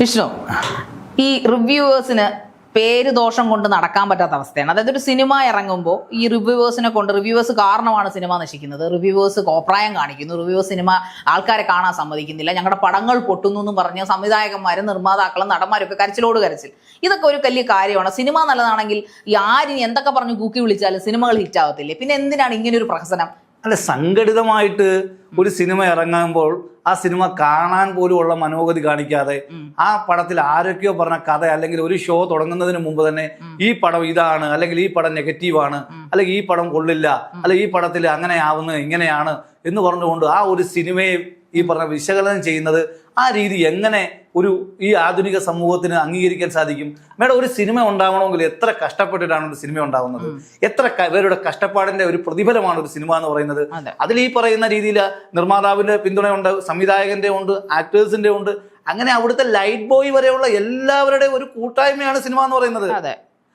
വിഷ്ണു ഈ റിവ്യൂവേഴ്സിന് പേര് ദോഷം കൊണ്ട് നടക്കാൻ പറ്റാത്ത അവസ്ഥയാണ്. അതായത് ഒരു സിനിമ ഇറങ്ങുമ്പോൾ ഈ റിവ്യൂവേഴ്സിനെ കൊണ്ട് റിവ്യൂവേഴ്സ് കാരണമാണ് സിനിമ നശിക്കുന്നത്. റിവ്യൂവേഴ്സ് കോപ്രായം കാണിക്കുന്നു. റിവ്യൂവേഴ്സ് സിനിമ ആൾക്കാരെ കാണാൻ സമ്മതിക്കുന്നില്ല. ഞങ്ങളുടെ പടങ്ങൾ പൊട്ടുന്നു എന്ന് പറഞ്ഞ് സംവിധായകന്മാരും നിർമ്മാതാക്കളും നടന്മാരും ഒക്കെ കരച്ചിലോട് കരച്ചിൽ. ഇതൊക്കെ ഒരു വലിയ കാര്യമാണ്. സിനിമ നല്ലതാണെങ്കിൽ ഈ ആരിനി എന്തൊക്കെ പറഞ്ഞ് കൂക്കി വിളിച്ചാലും സിനിമകൾ ഹിറ്റ് ആകത്തില്ലേ പിന്നെ എന്തിനാണ് ഇങ്ങനെ ഒരു പ്രഹസനം? അല്ല സംഘടിതമായിട്ട് ഒരു സിനിമ ഇറങ്ങുമ്പോൾ ആ സിനിമ കാണാൻ പോലും ഉള്ള മനോഗതി കാണിക്കാതെ ആ പടത്തിൽ ആരൊക്കെയോ പറഞ്ഞ കഥ അല്ലെങ്കിൽ ഒരു ഷോ തുടങ്ങുന്നതിന് മുമ്പ് തന്നെ ഈ പടം ഇതാണ് അല്ലെങ്കിൽ ഈ പടം നെഗറ്റീവാണ് അല്ലെങ്കിൽ ഈ പടം കൊള്ളില്ല അല്ലെങ്കിൽ ഈ പടത്തിൽ അങ്ങനെ ആവുന്നത് ഇങ്ങനെയാണ് എന്ന് പറഞ്ഞുകൊണ്ട് ആ ഒരു സിനിമയെ ഈ പറഞ്ഞ വിശകലനം ചെയ്യുന്നത് ആ രീതി എങ്ങനെ ഒരു ഈ ആധുനിക സമൂഹത്തിന് അംഗീകരിക്കാൻ സാധിക്കും? മേഡം ഒരു സിനിമ ഉണ്ടാവണമെങ്കിൽ എത്ര കഷ്ടപ്പെട്ടിട്ടാണ് ഒരു സിനിമ ഉണ്ടാവുന്നത്? എത്ര പേരുടെ കഷ്ടപ്പാടിന്റെ ഒരു പ്രതിഫലമാണ് ഒരു സിനിമ എന്ന് പറയുന്നത്. അതെ. അതിൽ ഈ പറയുന്ന രീതിയിൽ നിർമ്മാതാവിന്റെ പിന്തുണയുണ്ട് സംവിധായകന്റെ ഉണ്ട് ആക്ടേഴ്സിന്റെ ഉണ്ട്. അങ്ങനെ അവിടുത്തെ ലൈറ്റ് ബോയ് വരെയുള്ള എല്ലാവരുടെയും ഒരു കൂട്ടായ്മയാണ് സിനിമ എന്ന് പറയുന്നത്.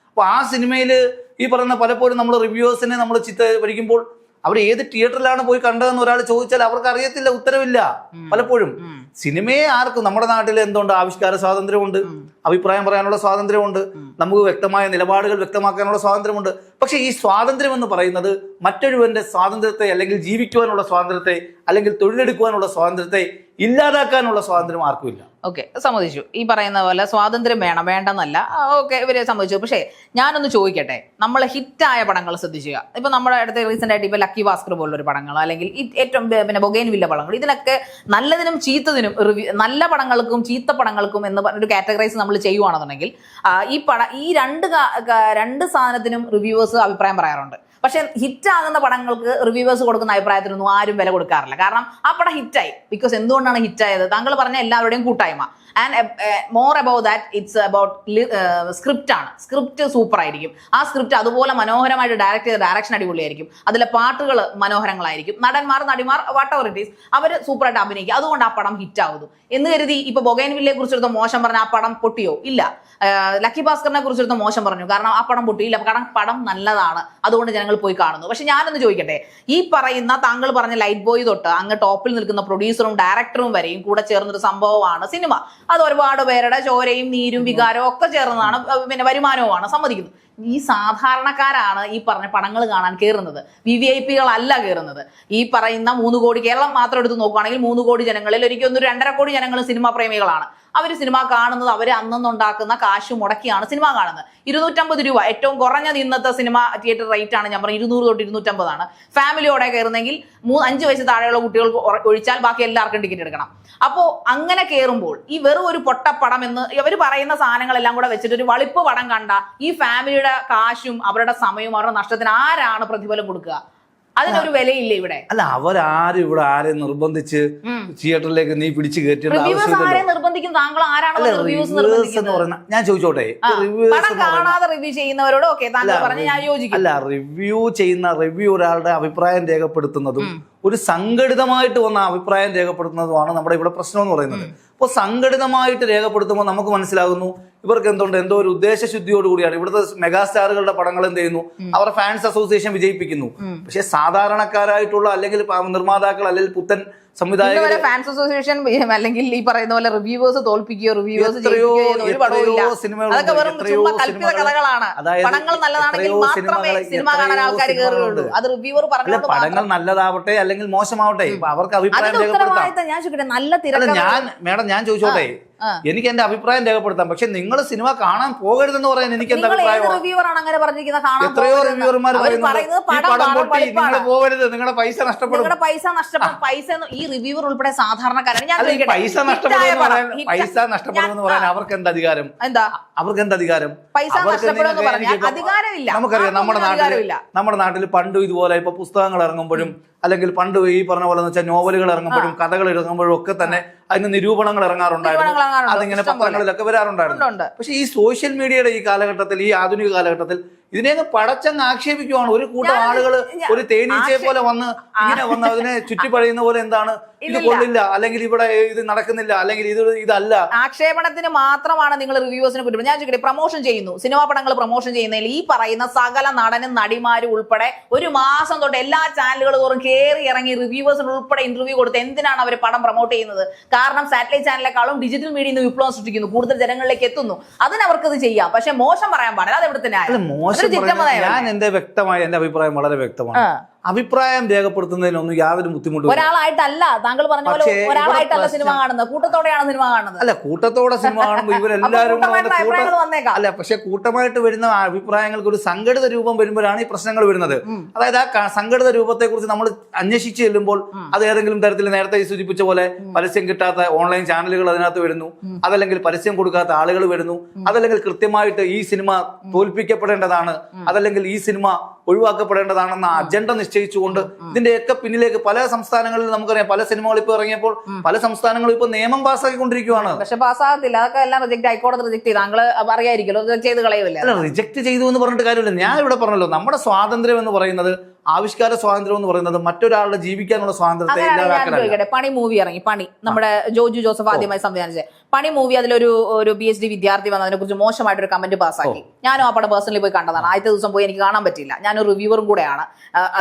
അപ്പൊ ആ സിനിമയിൽ ഈ പറയുന്ന പലപ്പോഴും നമ്മൾ റിവ്യൂസിനെ നമ്മൾ ചിത്ര പഠിക്കുമ്പോൾ അവർ ഏത് തിയേറ്ററിലാണ് പോയി കണ്ടതെന്ന് ഒരാൾ ചോദിച്ചാൽ അവർക്ക് അറിയത്തില്ല ഉത്തരവില്ല പലപ്പോഴും. സിനിമയെ ആർക്കും നമ്മുടെ നാട്ടിൽ എന്തുണ്ട്? ആവിഷ്കാര സ്വാതന്ത്ര്യമുണ്ട്. അഭിപ്രായം പറയാനുള്ള സ്വാതന്ത്ര്യമുണ്ട്. നമുക്ക് വ്യക്തമായ നിലപാടുകൾ വ്യക്തമാക്കാനുള്ള സ്വാതന്ത്ര്യമുണ്ട്. പക്ഷെ ഈ സ്വാതന്ത്ര്യം എന്ന് പറയുന്നത് മറ്റൊരുവന്റെ സ്വാതന്ത്ര്യത്തെ അല്ലെങ്കിൽ ജീവിക്കുവാനുള്ള സ്വാതന്ത്ര്യത്തെ അല്ലെങ്കിൽ തൊഴിലെടുക്കുവാനുള്ള സ്വാതന്ത്ര്യത്തെ ഇല്ലാതാക്കാനുള്ള സ്വാതന്ത്ര്യം ആർക്കുമില്ല ഓക്കെ സമ്മതിച്ചു. ഈ പറയുന്ന പോലെ സ്വാതന്ത്ര്യം വേണം വേണ്ടെന്നല്ല. ഓക്കെ ഇവരെ സമ്മതിച്ചു. പക്ഷേ ഞാനൊന്ന് ചോദിക്കട്ടെ. നമ്മൾ ഹിറ്റായ പടങ്ങൾ ശ്രദ്ധിക്കുക ഇപ്പൊ നമ്മുടെ അടുത്ത് റീസെന്റ് ആയിട്ട് ഇപ്പൊ ലക്കി ഭാസ്കർ പോലുള്ള പടങ്ങൾ അല്ലെങ്കിൽ ഏറ്റവും പിന്നെ ബൊഗൈൻ വില്ല പടങ്ങൾ ഇതിനൊക്കെ നല്ലതിനും ചീത്തതിനും റിവ്യൂ നല്ല പടങ്ങൾക്കും ചീത്ത പടങ്ങൾക്കും എന്ന് പറഞ്ഞൊരു കാറ്റഗറൈസ് നമ്മൾ ചെയ്യുവാണെന്നുണ്ടെങ്കിൽ ഈ പട ഈ രണ്ട് രണ്ട് സാധനത്തിനും റിവ്യൂവേഴ്സ് അഭിപ്രായം പറയാറുണ്ട്. പക്ഷെ ഹിറ്റ് ആകുന്ന പടങ്ങൾക്ക് റിവ്യൂവേഴ്സ് കൊടുക്കുന്ന അഭിപ്രായത്തിനൊന്നും ആരും വില കൊടുക്കാറില്ല. കാരണം ആ പടം ഹിറ്റായി. ബിക്കോസ് എന്തുകൊണ്ടാണ് ഹിറ്റായത്? താങ്കൾ പറഞ്ഞ എല്ലാവരുടെയും കൂട്ടായ്മ. And more about that it's about script ആണ്. സ്ക്രിപ്റ്റ് സൂപ്പർ ആയിരിക്കും. ആ സ്ക്രിപ്റ്റ് അതുപോലെ മനോഹരമായിട്ട് ഡയറക്ട് ചെയ്ത ഡയറക്ഷൻ അടിപൊളിയായിരിക്കും. അതിലെ പാട്ടുകൾ മനോഹരങ്ങളായിരിക്കും. നടന്മാർ നടിമാർ വാട്ട് എവർ ഇറ്റ് ഈസ് അവർ സൂപ്പറായിട്ട് അഭിനയിക്കും. അതുകൊണ്ട് ആ പടം ഹിറ്റ് ആവുന്നു. എന്ന് കരുതി ഇപ്പൊ ബൊഗൈൻ വില്ലയെ കുറിച്ചെടുത്ത് മോശം പറഞ്ഞ ആ പടം പൊട്ടിയോ? ഇല്ല. ലക്കി ഭാസ്കറിനെ കുറിച്ചെടുത്ത് മോശം പറഞ്ഞു. കാരണം ആ പടം പൊട്ടിയില്ല. കാരണം പടം നല്ലതാണ്. അതുകൊണ്ട് ജനങ്ങൾ പോയി കാണുന്നു. പക്ഷെ ഞാനൊന്ന് ചോദിക്കട്ടെ. ഈ പറയുന്ന താങ്കൾ പറഞ്ഞ ലൈറ്റ് ബോയ് തൊട്ട് അങ്ങ് ടോപ്പിൽ നിൽക്കുന്ന പ്രൊഡ്യൂസറും ഡയറക്ടറും വരെയും കൂടെ ചേർന്നൊരു സംഭവമാണ് സിനിമ. അത് ഒരുപാട് പേരുടെ ചോരയും നീരും വികാരവും ഒക്കെ ചേർന്നതാണ് പിന്നെ വരുമാനവുമാണ് സമ്മതിക്കുന്നു ഈ സാധാരണക്കാരാണ് ഈ പറഞ്ഞ പടങ്ങൾ കാണാൻ കയറുന്നത് വി വി ഐ പികളല്ല കയറുന്നത് ഈ പറയുന്ന മൂന്ന് കോടി കേരളം മാത്രം എടുത്ത് നോക്കുകയാണെങ്കിൽ മൂന്ന് കോടി ജനങ്ങളിൽ ഒരിക്കലും ഒന്ന് രണ്ടര കോടി ജനങ്ങൾ സിനിമാ പ്രേമികളാണ്. അവർ സിനിമ കാണുന്നത് അവർ അന്നുണ്ടാക്കുന്ന കാശ് മുടക്കിയാണ് സിനിമ കാണുന്നത്. ഇരുന്നൂറ്റമ്പത് രൂപ ഏറ്റവും കുറഞ്ഞ ഇന്നത്തെ സിനിമ തിയേറ്റർ റേറ്റ് ആണ് ഞാൻ പറഞ്ഞത് ഇരുന്നൂറ് തൊട്ട് ഇരുന്നൂറ്റമ്പതാണ്. ഫാമിലിയോടെ കയറുന്നെങ്കിൽ മൂ അഞ്ച് വയസ്സ് താഴെയുള്ള കുട്ടികൾക്ക് ഒഴിച്ചാൽ ബാക്കി എല്ലാവർക്കും ടിക്കറ്റ് എടുക്കണം. അപ്പോൾ അങ്ങനെ കയറുമ്പോൾ ഈ വെറും ഒരു പൊട്ടപ്പടം എന്ന് ഇവർ പറയുന്ന സാധനങ്ങളെല്ലാം കൂടെ വെച്ചിട്ട് ഒരു വളിപ്പ് പടം കണ്ട ഈ ഫാമിലിയുടെ കാശും അവരുടെ സമയവും അവരുടെ നഷ്ടത്തിന് ആരാണ് പ്രതിഫലം കൊടുക്കുക? അതിനൊരു വിലയില്ലേ ഇവിടെ? അല്ല അവരാരും ഇവിടെ ആരെ നിർബന്ധിച്ച് തിയേറ്ററിലേക്ക് നീ പിടിച്ചു കയറ്റേണ്ട ഞാൻ ചോദിച്ചോട്ടെ റിവ്യൂ ചെയ്യുന്നവരോട് അല്ല റിവ്യൂ ചെയ്യുന്ന റിവ്യൂ ഒരാളുടെ അഭിപ്രായം രേഖപ്പെടുത്തുന്നതും ഒരു സംഘടിതമായിട്ട് വന്ന അഭിപ്രായം രേഖപ്പെടുത്തുന്നതുമാണ് നമ്മുടെ ഇവിടെ പ്രശ്നം എന്ന് പറയുന്നത്. അപ്പോൾ സംഘടിതമായിട്ട് രേഖപ്പെടുത്തുമ്പോൾ നമുക്ക് മനസ്സിലാകുന്നു ഇവർക്ക് എന്തുണ്ട്? എന്തോ ഒരു ഉദ്ദേശശുദ്ധിയോട് കൂടിയാണ്. ഇവിടുത്തെ മെഗാസ്റ്റാറുകളുടെ പടങ്ങൾ എന്ത് ചെയ്യുന്നു? അവരുടെ ഫാൻസ് അസോസിയേഷൻ വിജയിപ്പിക്കുന്നു. പക്ഷെ സാധാരണക്കാരായിട്ടുള്ള അല്ലെങ്കിൽ നിർമ്മാതാക്കൾ അല്ലെങ്കിൽ പുത്തൻ സംവിധായകർ ഫാൻസ് അസോസിയേഷൻ അല്ലെങ്കിൽ ഈ പറയുന്ന പോലെ റിവ്യൂവേഴ്സ് തോൽപ്പിക്കുകയോ റിവ്യൂവേഴ്സ് പടങ്ങൾ നല്ലതാവട്ടെ അല്ലെങ്കിൽ മോശമാവട്ടെ അവർക്ക് അഭിപ്രായം രേഖപ്പെടുത്താം. ഞാൻ മേഡം ഞാൻ ചോദിച്ചോട്ടെ എനിക്ക് എന്റെ അഭിപ്രായം രേഖപ്പെടുത്താം. പക്ഷെ നിങ്ങൾ സിനിമ കാണാൻ പോകരുതെന്ന് പറയാൻ എനിക്ക് എന്താ അഭിപ്രായം എത്രയോ റിവ്യൂവർമാർ പറയുന്നത് ഈ പടം പടം പൊട്ടി നിങ്ങൾ. പോകരുത് നിങ്ങളുടെ പൈസ നഷ്ടപ്പെടും. പൈസ നഷ്ടപ്പെടും. പൈസ എന്ന് ഈ റിവ്യൂവർ ഉൾപ്പെടെ സാധാരണക്കാരാണ്. ഞാൻ പൈസ നഷ്ടപ്പെടും പൈസ നഷ്ടപ്പെടുമെന്ന് പറയാൻ അവർക്ക് എന്ത് അധികാരം? എന്താ? അവർക്ക് എന്ത് അധികാരം പൈസ നഷ്ടപ്പെടും നഷ്ടപ്പെടുമെന്ന് പറഞ്ഞാൽ അധികാരമില്ല. നമുക്കറിയാം നമ്മുടെ നാട്ടിൽ. നമ്മുടെ നാട്ടിൽ പണ്ട് ഇതുപോലെ ഇപ്പൊ പുസ്തകങ്ങൾ ഇറങ്ങുമ്പോഴും അല്ലെങ്കിൽ പണ്ട് ഈ പറഞ്ഞ പോലെ വെച്ചാൽ നോവലുകൾ ഇറങ്ങുമ്പോഴും കഥകൾ ഇറങ്ങുമ്പോഴും ഒക്കെ തന്നെ അതിന് നിരൂപണങ്ങൾ ഇറങ്ങാറുണ്ടായിരുന്നു. അതിങ്ങനെ പത്രങ്ങളിലൊക്കെ വരാറുണ്ടായിരുന്നു. പക്ഷെ ഈ സോഷ്യൽ മീഡിയയുടെ ഈ കാലഘട്ടത്തിൽ ഈ ആധുനിക കാലഘട്ടത്തിൽ ഇതിനെയൊക്കെ പടച്ചങ്ങ് ആക്ഷേപിക്കുവാണ്. ഒരു കൂട്ടം ആളുകൾ ഒരു തേനീച്ചയെ പോലെ വന്ന് ഇങ്ങനെ വന്ന് അതിനെ ചുറ്റിപ്പഴയുന്ന പോലെ എന്താണ്? ഇത് കൊള്ളില്ല. അല്ലെങ്കിൽ ഇവിടെ ഇത് നടക്കുന്നില്ല. അല്ലെങ്കിൽ ഇത് ഇതല്ല. ആക്ഷേപണത്തിന് മാത്രമാണ് നിങ്ങൾ റിവ്യൂസിനെ കുറ്റം ഞാൻ ചോദിക്കട്ടെ പ്രൊമോഷൻ ചെയ്യുന്നു. സിനിമാ പടങ്ങൾ പ്രൊമോഷൻ ചെയ്യുന്നതിൽ ഈ പറയുന്ന സകല നടനും നടിമാരും ഉൾപ്പെടെ ഒരു മാസം തൊട്ട് എല്ലാ ചാനലുകൾ തോറും കയറി ഇറങ്ങി റിവ്യൂവേഴ്സിന് ഉൾപ്പെടെ ഇന്റർവ്യൂ കൊടുത്ത് എന്തിനാണ് അവർ പടം പ്രൊമോട്ട് ചെയ്യുന്നത്? കാരണം സാറ്റലൈറ്റ് ചാനലിനെക്കാളും ഡിജിറ്റൽ മീഡിയ വിപ്ലവം സൃഷ്ടിക്കുന്നു. കൂടുതൽ ജനങ്ങളിലേക്ക് എത്തുന്നു. അതിന് അവർക്ക് ഇത് ചെയ്യാം. പക്ഷെ മോശം പറയാൻ പാടില്ല. അത് എവിടെ തന്നെ ഞാൻ എന്റെ വ്യക്തമായ എന്റെ അഭിപ്രായം വളരെ വ്യക്തമാണ്. അഭിപ്രായം രേഖപ്പെടുത്തുന്നതിലൊന്നും യാതൊരു ബുദ്ധിമുട്ടും ഒരാളായിട്ടല്ല താങ്കൾ പറഞ്ഞ പോലെ ഒരാളായിട്ടല്ല സിനിമ കാണുന്നത്. കൂട്ടത്തോടെയാണ് സിനിമ കാണുന്നത്. അല്ല കൂട്ടത്തോടെ സിനിമ കാണുമ്പോൾ ഇവരെല്ലാവരും അല്ല പക്ഷെ കൂട്ടമായിട്ട് വരുന്ന അഭിപ്രായങ്ങൾക്ക് ഒരു സംഘടിത രൂപം വരുമ്പോഴാണ് ഈ പ്രശ്നങ്ങൾ വരുന്നത്. അതായത് ആ സംഘടിത രൂപത്തെ കുറിച്ച് നമ്മൾ അന്വേഷിച്ച് ചെല്ലുമ്പോൾ അത് ഏതെങ്കിലും തരത്തിൽ നേരത്തെ സൂചിപ്പിച്ച പോലെ പരസ്യം കിട്ടാത്ത ഓൺലൈൻ ചാനലുകൾ അതിനകത്ത് വരുന്നു. അതല്ലെങ്കിൽ പരസ്യം കൊടുക്കാത്ത ആളുകൾ വരുന്നു. അതല്ലെങ്കിൽ കൃത്യമായിട്ട് ഈ സിനിമ തോൽപ്പിക്കപ്പെടേണ്ടതാണ്. അതല്ലെങ്കിൽ ഈ സിനിമ ഒഴിവാക്കപ്പെടേണ്ടതാണെന്ന അജണ്ട നിശ്ചയിച്ചുകൊണ്ട് ഇതിന്റെയൊക്കെ പിന്നിലേക്ക് പല സംസ്ഥാനങ്ങളിൽ നമുക്കറിയാം പല സിനിമകൾ ഇപ്പൊ ഇറങ്ങിയപ്പോൾ പല സംസ്ഥാനങ്ങളും ഇപ്പൊ നിയമം പാസ്സാക്കിക്കൊണ്ടിരിക്കുകയാണ് പക്ഷെ പാസ്സാകത്തില്ല. അതൊക്കെ എല്ലാം റിജക്ട് ഹൈക്കോടതി റിജക്ട് ചെയ്ത്. താങ്കൾ അറിയായിരിക്കുമല്ലോ ചെയ്ത് കളയുമല്ലേ റിജക്ട് ചെയ്തു എന്ന് പറഞ്ഞിട്ട് കാര്യമില്ല. ഞാൻ ഇവിടെ പറഞ്ഞല്ലോ നമ്മുടെ സ്വാതന്ത്ര്യം എന്ന് പറയുന്നത് ആവിഷ്കാര സ്വാതന്ത്ര്യം എന്ന് പറയുന്നത് മറ്റൊരാളുടെ ജീവിക്കാനുള്ള സ്വാതന്ത്ര്യത്തെ ഞാൻ പണി മൂവി ഇറങ്ങി പണി. നമ്മുടെ ജോജു ജോസഫ് ആദ്യമായി സംവിധാനം ചെയ്ത പണി മൂവി അതിലൊരു ഒരു പി എച്ച് ഡി വിദ്യാർത്ഥി വന്നതിനെ കുറിച്ച് മോശമായിട്ടൊരു കമന്റ് പാസ്സാക്കി. ഞാനും ആ പടം പേഴ്സണലി പോയി കണ്ടതാണ്. ആദ്യത്തെ ദിവസം പോയി എനിക്ക് കാണാൻ പറ്റില്ല ഞാനൊരു റിവ്യൂവറും കൂടെയാണ്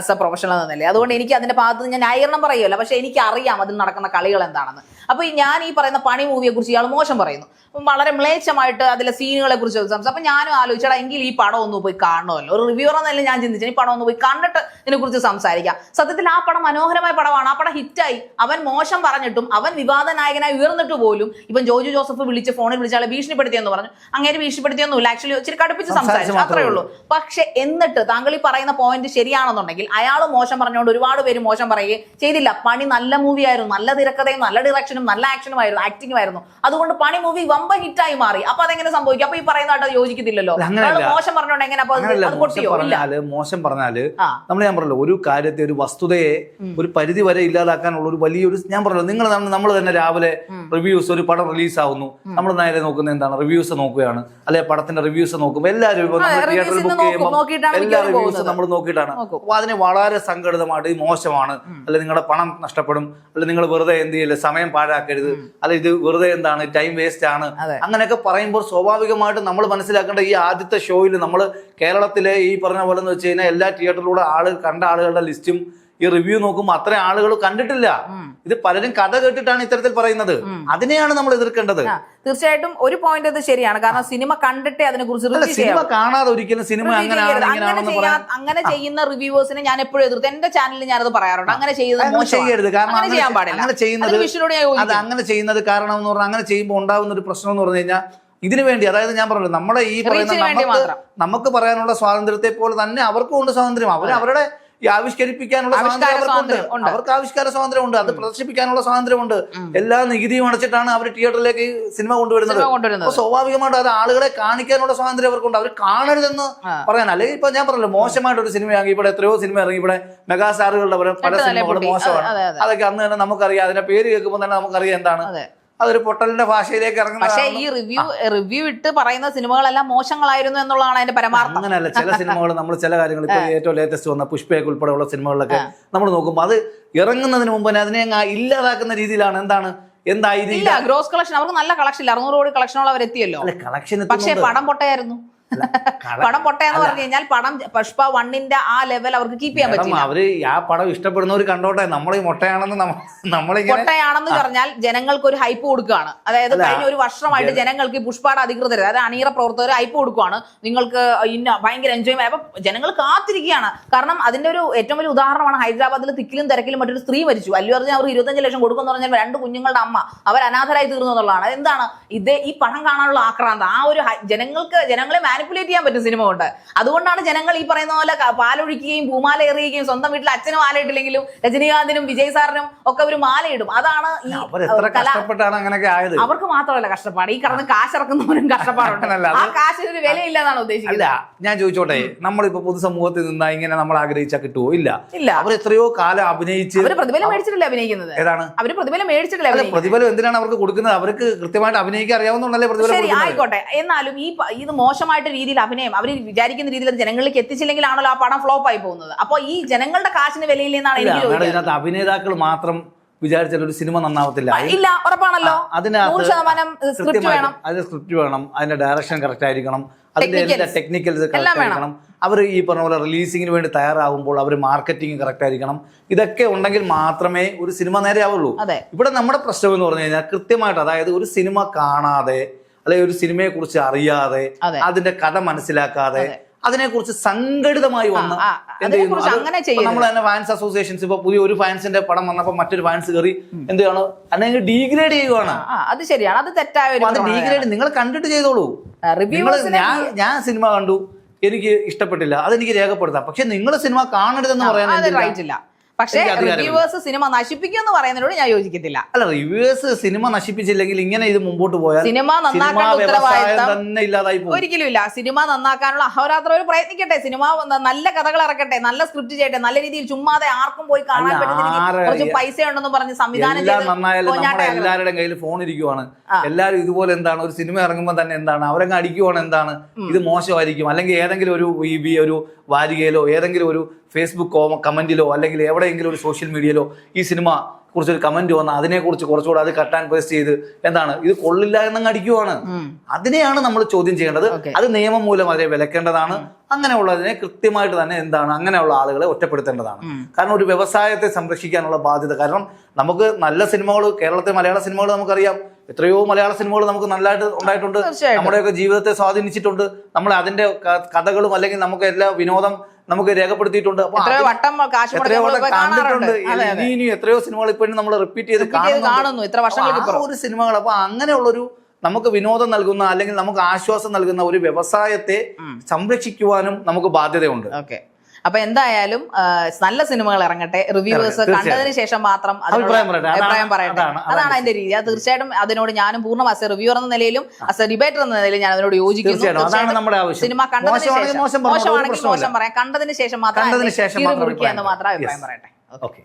ആസ് എ പ്രൊഫഷണൽ എന്നല്ലേ അതുകൊണ്ട് എനിക്ക് അതിന്റെ ഭാഗത്ത് നിന്ന് ഞാൻ ന്യായീകരണം പറയുമല്ലോ പക്ഷെ എനിക്ക് അറിയാം അതിൽ നടക്കുന്ന കളികൾ എന്താണെന്ന്. അപ്പൊ ഞാൻ ഈ പറയുന്ന പണി മൂവിയെ കുറിച്ച് ഇയാൾ മോശം പറയുന്നു. വളരെ മ്ലേച്ഛമായിട്ട് അതിലെ സീനുകളെ കുറിച്ച് സംസാരിച്ചു. അപ്പൊ ഞാനും ആലോചിച്ചടാ എങ്കിൽ ഈ പടം ഒന്ന് പോയി കാണണമല്ലോ. ഒരു റിവ്യൂർ എന്നല്ലേ ഞാൻ ചിന്തിച്ചു ഈ പടം ഒന്ന് പോയി കണ്ടിട്ട് ഇതിനെ കുറിച്ച് സംസാരിക്കാം. സത്യത്തിൽ ആ പടം മനോഹരമായ പടമാണ്. ആ പടം ഹിറ്റായി. അവൻ മോശം പറഞ്ഞിട്ടും അവൻ വിവാദ നായകനായി ഉയർന്നിട്ട് പോലും ഇപ്പൊ ജോജു ജോസഫ് വിളിച്ച് ഫോണിൽ വിളിച്ചാൽ ഭീഷണിപ്പെടുത്തിയെന്ന് പറഞ്ഞു. അങ്ങനെ ഭീഷണിപ്പെടുത്തിയൊന്നുമില്ല ആക്ച്വലി ഇച്ചിരി കടുപ്പിച്ച് സംസാരിച്ചു അത്രേ ഉള്ളൂ. പക്ഷെ എന്നിട്ട് താങ്കൾ ഈ പറയുന്ന പോയിന്റ് ശരിയാണെന്നുണ്ടെങ്കിൽ അയാൾ മോശം പറഞ്ഞുകൊണ്ട് ഒരുപാട് പേര് മോശം പറയുകയും ചെയ്തില്ല. പണി നല്ല മൂവി ആയിരുന്നു. നല്ല തിരക്കഥയും നല്ല ഡിറക്ഷനും നല്ല ആക്ഷനും ആയിരുന്നു. ആക്ടിങ്ങും ആയിരുന്നു. അതുകൊണ്ട് പണി മൂവി വമ്പ ഹിറ്റായി മാറി. അപ്പൊ അതെങ്ങനെ സംഭവിക്കും? അപ്പൊ ഈ പറയുന്ന. അയാൾ മോശം പറഞ്ഞോണ്ട് എങ്ങനെ? മോശം പറഞ്ഞാൽ നമ്മൾ ഞാൻ പറഞ്ഞല്ലോ ഒരു കാര്യത്തെ ഒരു വസ്തുതയെ ഒരു പരിധി വരെ ഇല്ലാതാക്കാനുള്ള ഒരു വലിയൊരു ഞാൻ പറഞ്ഞല്ലോ നിങ്ങൾ നമ്മൾ തന്നെ രാവിലെ റിവ്യൂസ് ഒരു പടം റിലീസ് ആവുന്നു. നമ്മൾ നേരെ നോക്കുന്ന എന്താണ്? റിവ്യൂസ് നോക്കുകയാണ്. അല്ലെ പടത്തിന്റെ റിവ്യൂസ് നോക്കുമ്പോൾ എല്ലാവരും നമ്മൾ തിയേറ്ററിൽ ബുക്ക്. ചെയ്യുമ്പോൾ എല്ലാ റിവ്യൂസ് നമ്മൾ നോക്കിയിട്ടാണ്. നോക്കും. അപ്പൊ അതിന് വളരെ സംഘടിതമായിട്ട് മോശമാണ്. അല്ലെ നിങ്ങളുടെ പണം നഷ്ടപ്പെടും. അല്ലെ നിങ്ങൾ വെറുതെ എന്ത് ചെയ്യില്ല സമയം പാഴാക്കരുത്. അല്ലെ ഇത് വെറുതെ എന്താണ് ടൈം വേസ്റ്റ് ആണ്. അങ്ങനെയൊക്കെ പറയുമ്പോൾ സ്വാഭാവികമായിട്ട് നമ്മൾ മനസ്സിലാക്കേണ്ട ഈ ആദ്യത്തെ ഷോയിൽ നമ്മൾ കേരളത്തിലെ ഈ പറഞ്ഞ പോലെ എന്ന് വെച്ച് കഴിഞ്ഞാൽ എല്ലാ തിയേറ്ററിലൂടെ ആൾ കണ്ട ആളുകളുടെ ലിസ്റ്റും ഈ റിവ്യൂ നോക്കുമ്പോൾ അത്ര ആളുകൾ കണ്ടിട്ടില്ല. ഇത് പലരും കഥ കേട്ടിട്ടാണ് ഇത്തരത്തിൽ പറയുന്നത്. അതിനെയാണ് നമ്മൾ എതിർക്കേണ്ടത്. തീർച്ചയായിട്ടും ഒരു പോയിന്റ് അത് ശരിയാണ്. കാരണം സിനിമ കണ്ടിട്ടേ അതിനെ കുറിച്ച് സിനിമ കാണാതെ ഒരിക്കലും സിനിമ. അങ്ങനെ ചെയ്യുന്ന റിവ്യൂവേഴ്സിനെ ഞാൻ എപ്പോഴും എതിർത്ത്. എന്റെ ചാനലിൽ ഞാനത് പറയാറുണ്ട്. അങ്ങനെ ചെയ്യുന്നത് അങ്ങനെ ചെയ്യരുത്. കാരണം അങ്ങനെ ചെയ്യാൻ പാടില്ല. അങ്ങനെ ചെയ്യുന്നത് അത് അങ്ങനെ ചെയ്യുന്നത് കാരണം എന്ന് പറഞ്ഞാൽ അങ്ങനെ ചെയ്യുമ്പോൾ ഉണ്ടാകുന്ന ഒരു പ്രശ്നം എന്ന് പറഞ്ഞു കഴിഞ്ഞാൽ ഇതിനു വേണ്ടി അതായത് ഞാൻ പറഞ്ഞു നമ്മുടെ ഈ പറയുന്ന നമുക്ക് നമുക്ക് പറയാനുള്ള സ്വാതന്ത്ര്യത്തെ പോലെ തന്നെ അവർക്കും ഉണ്ട് സ്വാതന്ത്ര്യം. അവർ അവരുടെ ഈ ആവിഷ്കരിപ്പിക്കാനുള്ള ആവിഷ്കാര സ്വാതന്ത്ര്യം അവർക്കുണ്ട്. അവർക്ക് ആവിഷ്കാര സ്വാതന്ത്ര്യമുണ്ട് അത് പ്രദർശിപ്പിക്കാനുള്ള സ്വാതന്ത്ര്യമുണ്ട് എല്ലാ നികുതിയും അടച്ചിട്ടാണ് അവർ തിയേറ്ററിലേക്ക് സിനിമ കൊണ്ടുവരുന്നത്. അപ്പൊ സ്വാഭാവികമായിട്ട് അത് ആളുകളെ കാണിക്കാനുള്ള സ്വാതന്ത്ര്യം അവർക്കുണ്ട്. അവർ കാണരുതെന്ന്. പറയാൻ. അല്ലെങ്കിൽ ഇപ്പൊ ഞാൻ പറഞ്ഞല്ലോ മോശമായിട്ട് ഒരു സിനിമയാണെങ്കിൽ ഇവിടെ എത്രയോ സിനിമ ഇറങ്ങി. ഇവിടെ മെഗാസ്റ്റാറുകളുടെ പല സിനിമകളും മോശമാണ്. അതെ, അതെ. അതൊക്കെ അന്ന് തന്നെ നമുക്കറിയാം. അതിന്റെ പേര് കേൾക്കുമ്പോൾ തന്നെ നമുക്കറിയാം എന്താണ്. അതൊരു പൊട്ടലിന്റെ ഭാഷയിലേക്ക് ഇറങ്ങുന്നത് പക്ഷേ ഈ റിവ്യൂ റിവ്യൂ ഇട്ട് പറയുന്ന സിനിമകളെല്ലാം മോശങ്ങളായിരുന്നു എന്നുള്ളതാണ് അതിന്റെ പരമാർത്ഥം. അങ്ങനെയല്ല ചില സിനിമകൾ നമ്മൾ ചില കാര്യങ്ങൾ ഇപ്പോൾ ഏറ്റവും ലേറ്റസ്റ്റ് വന്ന പുഷ്പയൊക്കെ ഉൾപ്പെടെയുള്ള സിനിമകളിലൊക്കെ നമ്മൾ നോക്കുമ്പോൾ അത് ഇറങ്ങുന്നതിന് മുമ്പ് തന്നെ അതിനെ ഇല്ലാതാക്കുന്ന രീതിയിലാണ് എന്താണ് എന്തായിരുന്നു ഗ്രോസ് കളക്ഷൻ അവർക്ക് നല്ല കളക്ഷൻ ഇല്ല. അറുന്നൂറ് കോടി കളക്ഷനോളം അല്ല കളക്ഷൻ പക്ഷേ പടം പൊട്ടയായിരുന്നു. പടം പൊട്ടയെന്ന് പറഞ്ഞു കഴിഞ്ഞാൽ പടം പുഷ്പ വണ്ണിന്റെ ആ ലെവൽ അവർക്ക് കീപ്പ് ചെയ്യാൻ പറ്റില്ല. അവർ ആ പടം ഇഷ്ടപ്പെടുന്നവർ കണ്ടോട്ടെ നമ്മൾ ഈ മുട്ടയാണെന്ന് നമ്മൾ മുട്ടയാണെന്ന് പറഞ്ഞാൽ ജനങ്ങൾക്ക് ഒരു ഹൈപ്പ് കൊടുക്കുകയാണ്. അതായത് കഴിഞ്ഞ ഒരു വർഷമായിട്ട് ജനങ്ങൾക്ക് ഈ പുഷ്പാട അധികൃതർ അതായത് അണിയറ പ്രവർത്തകർ ഹൈപ്പ് കൊടുക്കുകയാണ്. നിങ്ങൾക്ക് ഇന്ന ഭയങ്കര എൻജോയ് അപ്പൊ ജനങ്ങൾ കാത്തിരിക്കുകയാണ്. കാരണം അതിന്റെ ഒരു ഏറ്റവും വലിയ ഉദാഹരണമാണ് ഹൈദരാബാദിൽ തിക്കിലും തിരക്കിലും മറ്റൊരു സ്ത്രീ മരിച്ചു. അല്ലു അർജുൻ അവർ ഇരുപത്തഞ്ച് ലക്ഷം കൊടുക്കുമെന്ന് പറഞ്ഞാൽ രണ്ട് കുഞ്ഞുങ്ങളുടെ അമ്മ. അവർ അനാഥരായി തീർന്നു എന്നുള്ളതാണ്. എന്താണ്? ഇത് ഈ പണം കാണാനുള്ള ആക്രാന്തം. ആ ഒരു ജനങ്ങൾക്ക് ജനങ്ങളെ മാനിപ്പുലേറ്റ് ചെയ്യാൻ പറ്റും സിനിമ കൊണ്ട് അതുകൊണ്ടാണ് ജനങ്ങൾ ഈ പറയുന്ന പോലെ പാലൊഴിക്കുകയും പൂമാല എറിയുകയും സ്വന്തം വീട്ടിൽ അച്ഛനും മാല ഇട്ടില്ലെങ്കിലും രജനീകാന്തിനും വിജയ് സാറിനും ഒക്കെ ഒരു മാലയിടും. അതാണ് ഈ കഷ്ടപ്പെട്ടാണ് അവർക്ക് മാത്രമല്ല കഷ്ടപ്പാട്. ഈ കടന്ന് കാശിറക്കുന്നവരും കഷ്ടപ്പാടുണ്ട്. അങ്ങനല്ല, ആ അത് കാശിന് ഒരു വിലയില്ലെന്നാണ് അല്ല ഉദ്ദേശിക്കുന്നത് ഞാൻ ചോദിച്ചോട്ടെ നമ്മളിപ്പോ പൊതുസമൂഹത്തിൽ നിന്നാ ഇങ്ങനെ നമ്മൾ ആഗ്രഹിച്ചാൽ കിട്ടുമോ ഇല്ല. ഇല്ല. അവർ എത്രയോ കാലം അഭിനയിച്ച് അവർ പ്രതിഫലം മേടിച്ചിട്ടില്ല അഭിനയിക്കുന്നത്? ഏതാണ്? അവർ പ്രതിഫലം മേടിച്ചിട്ടില്ല പ്രതിഫലം എന്തിനാണ് അവർക്ക് കൊടുക്കുന്നത്? അവർക്ക് കൃത്യമായിട്ട് അഭിനയിക്കാൻ അറിയാവുന്നതല്ലേ പ്രതിഫലം ആയിക്കോട്ടെ. എന്നാലും ഈ ഇത് മോശമായിട്ട് രീതിയിൽ അഭിനയം അവർ വിചാരിക്കുന്ന രീതിയിൽ അത് ജനങ്ങളിലേക്ക് എത്തിച്ചില്ലെങ്കിലാണല്ലോ ആ പടം ഫ്ലോപ്പ് ആയി പോകുന്നത്. അപ്പോൾ ഈ ജനങ്ങളുടെ കാശിന് വിലയിൽ നിന്നാണ് എനിക്ക് അഭിനേതാക്കൾ മാത്രം വിചാരിച്ചാൽ ഒരു സിനിമ നന്നാവത്തില്ല. ഇല്ല ഉറപ്പാണല്ലോ. അതിനകത്ത് വേണം. അതിന്റെ സ്ക്രിപ്റ്റ് വേണം അതിന്റെ ഡയറക്ഷൻ കറക്റ്റ് ആയിരിക്കണം അതിന്റെ എല്ലാ. ടെക്നിക്കൽസ് കറക്റ്റ് വേണം. ആയിരിക്കണം. അവർ ഈ പറഞ്ഞ പോലെ റിലീസിങ്ങിന് വേണ്ടി തയ്യാറാകുമ്പോൾ അവർ മാർക്കറ്റിംഗ് കറക്റ്റ് ആയിരിക്കണം. ഇതൊക്കെ ഉണ്ടെങ്കിൽ മാത്രമേ ഒരു സിനിമ നേരെ ആവുള്ളൂ ഇവിടെ നമ്മുടെ പ്രശ്നം എന്ന് പറഞ്ഞു കഴിഞ്ഞാൽ കൃത്യമായിട്ട് അതായത് ഒരു സിനിമ കാണാതെ അല്ലെങ്കിൽ ഒരു സിനിമയെ കുറിച്ച് അറിയാതെ അതിന്റെ കഥ മനസ്സിലാക്കാതെ അതിനെ കുറിച്ച് സംഘടിതമായി വന്ന്. നമ്മൾ തന്നെ ഫാൻസ് അസോസിയേഷൻസ് ഇപ്പൊ പുതിയ ഒരു ഫാൻസിന്റെ പടം വന്നപ്പോ മറ്റൊരു ഫാൻസ് കയറി എന്ത് ചെയ്യണം അല്ലെങ്കിൽ ഡീഗ്രേഡ് ചെയ്യുകയാണ് അത് ശരിയാണ്. അത് തെറ്റായ അത് ഡീഗ്രേഡ് നിങ്ങൾ കണ്ടിട്ട് ചെയ്തോളൂ. ഞാൻ ഞാൻ സിനിമ കണ്ടു എനിക്ക് ഇഷ്ടപ്പെട്ടില്ല അതെനിക്ക് രേഖപ്പെടുത്താം. പക്ഷെ നിങ്ങൾ സിനിമ കാണരുതെന്ന് പറയാൻ റൈറ്റ് ഇല്ല. പക്ഷേ. റിവ്യൂവേഴ്സ് സിനിമ നശിപ്പിക്കും എന്ന് പറയുന്നതിനോട് ഞാൻ യോജിക്കത്തില്ല. അല്ല റിവ്യൂവേഴ്സ് സിനിമ നശിപ്പിച്ചില്ലെങ്കിൽ ഇങ്ങനെ ഇത് മുമ്പോട്ട് പോയാൽ സിനിമ നന്നാക്കാനുള്ള ഉത്തരവാദിത്തം ഒരിക്കലും ഇല്ല സിനിമ നന്നാക്കാനുള്ള അഹോരാത്രം ഒരു പ്രയത്നിക്കട്ടെ. സിനിമ നല്ല കഥകൾ ഇറക്കട്ടെ. നല്ല സ്ക്രിപ്റ്റ് ചെയ്യട്ടെ. നല്ല രീതിയിൽ ചുമ്മാതെ ആർക്കും പോയി കാണാൻ പറ്റുന്ന കുറച്ച് പൈസ ഉണ്ടെന്ന് പറഞ്ഞ് സംവിധാനം എല്ലാവരുടെയും കയ്യിൽ ഫോൺ ഇരിക്കുവാണ്. എല്ലാവരും ഇതുപോലെ എന്താണ്? ഒരു സിനിമ ഇറങ്ങുമ്പോൾ തന്നെ എന്താണ്? അവരങ്ങ് അടിക്കുവാണ് എന്താണ്? ഇത് മോശമായിരിക്കും. അല്ലെങ്കിൽ ഏതെങ്കിലും ഒരു ഒരു വാരികയിലോ ഏതെങ്കിലും ഒരു ഫേസ്ബുക്ക് കമന്റിലോ അല്ലെങ്കിൽ എവിടെയെങ്കിലും ഒരു സോഷ്യൽ മീഡിയയിലോ ഈ സിനിമ കുറിച്ചൊരു കമന്റ് വന്ന അതിനെക്കുറിച്ച് കുറച്ചുകൂടെ അത് കട്ട് ആൻഡ് പേസ്റ്റ് ചെയ്ത് എന്താണ്? ഇത് കൊള്ളില്ല എന്നങ്ങ് അടിക്കുവാണ്. അതിനെയാണ് നമ്മൾ ചോദ്യം ചെയ്യേണ്ടത്. അത് നിയമം മൂലം അതിനെ വിലക്കേണ്ടതാണ്. അങ്ങനെയുള്ളതിനെ കൃത്യമായിട്ട് തന്നെ എന്താണ് അങ്ങനെയുള്ള ആളുകളെ ഒറ്റപ്പെടുത്തേണ്ടതാണ്. കാരണം ഒരു വ്യവസായത്തെ സംരക്ഷിക്കാനുള്ള ബാധ്യത. കാരണം നമുക്ക് നല്ല സിനിമകൾ കേരളത്തിലെ മലയാള സിനിമകൾ നമുക്കറിയാം. എത്രയോ മലയാള സിനിമകൾ നമുക്ക് നല്ലതായിട്ട് ഉണ്ടായിട്ടുണ്ട്. നമ്മുടെയൊക്കെ ജീവിതത്തെ സ്വാധീനിച്ചിട്ടുണ്ട്. നമ്മൾ അതിന്റെ കഥകളും അല്ലെങ്കിൽ നമുക്ക് എല്ലാ വിനോദം നമുക്ക് രേഖപ്പെടുത്തിയിട്ടുണ്ട്. എത്രയോ വട്ടം കണ്ടിട്ടുണ്ട്. ഇനി എത്രയോ സിനിമകൾ ഇപ്പോഴും നമ്മൾ റിപ്പീറ്റ് ചെയ്ത്. കാണുന്നു. ഇത്ര വർഷങ്ങൾക്ക് ഒരു സിനിമകൾ അപ്പൊ അങ്ങനെയുള്ളൊരു നമുക്ക് വിനോദം നൽകുന്ന അല്ലെങ്കിൽ നമുക്ക് ആശ്വാസം നൽകുന്ന ഒരു വ്യവസായത്തെ സംരക്ഷിക്കുവാനും നമുക്ക് ബാധ്യതയുണ്ട്. ഓക്കെ. അപ്പൊ എന്തായാലും നല്ല സിനിമകൾ ഇറങ്ങട്ടെ. റിവ്യൂവേഴ്സ് തീർച്ചയായും. കണ്ടതിന് ശേഷം മാത്രം അഭിപ്രായം പറയട്ടെ. അതാണ്- അതിന്റെ രീതി. അത് തീർച്ചയായിട്ടും അതിനോട് ഞാനും പൂർണ അസ റിവ്യൂർ എന്ന നിലയിലും അസ ഡിബേറ്റർ എന്ന നിലയിലും ഞാൻ അതിനോട് യോജിക്കുന്നു. സിനിമ കണ്ടതിന് ശേഷം. മോശം മോശമാണെങ്കിൽ മോശം പറയാം. കണ്ടതിന് ശേഷം മാത്രം മുറിക്കുക എന്ന് മാത്രം അഭിപ്രായം പറയട്ടെ. ഓക്കെ